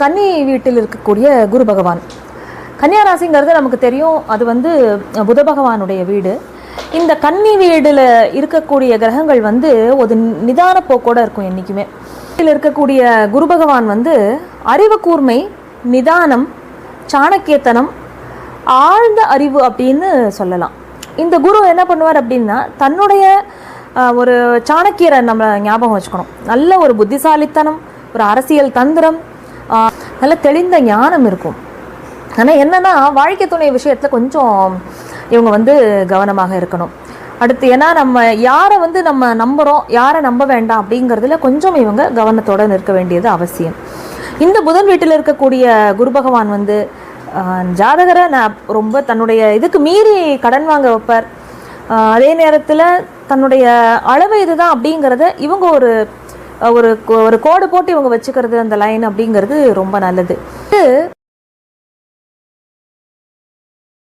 கன்னி வீட்டில் இருக்கக்கூடிய குரு பகவான். கன்னியா ராசிங்கிறது நமக்கு தெரியும் அது வந்து புத பகவானுடைய வீடு. இந்த கன்னி வீடில் இருக்கக்கூடிய கிரகங்கள் வந்து ஒரு நிதான போக்கோட இருக்கும் என்றைக்குமே இதில் இருக்கக்கூடிய குரு பகவான் வந்து அறிவு கூர்மை நிதானம் சாணக்கியத்தனம் ஆழ்ந்த அறிவு அப்படின்னு சொல்லலாம். இந்த குரு என்ன பண்ணுவார் அப்படின்னா தன்னுடைய ஒரு சாணக்கியரை நம்ம ஞாபகம் வச்சுக்கணும். நல்ல ஒரு புத்திசாலித்தனம் ஒரு அரசியல் தந்திரம் நல்ல தெளிந்த ஞானம் இருக்கும். ஆனால் என்னன்னா வாழ்க்கை துணை விஷயத்தில் கொஞ்சம் இவங்க வந்து கவனமாக இருக்கணும். அடுத்து ஏன்னா நம்ம யாரை வந்து நம்ம நம்புகிறோம் யாரை நம்ப வேண்டாம் அப்படிங்கிறதுல கொஞ்சம் இவங்க கவனத்தோட நிற்க வேண்டியது அவசியம். இந்த புதன் வீட்டில் இருக்கக்கூடிய குரு பகவான் வந்து ஜாதகரை நான் ரொம்ப தன்னுடைய இதுக்கு மீறி கடன் வாங்க வைப்பார். அதே நேரத்தில் தன்னுடைய அளவு இதுதான் அப்படிங்கிறத இவங்க ஒரு ஒரு ஒரு கோடு போட்டு இவங்க வச்சுக்கிறது அந்த லைன் அப்படிங்கிறது ரொம்ப நல்லது.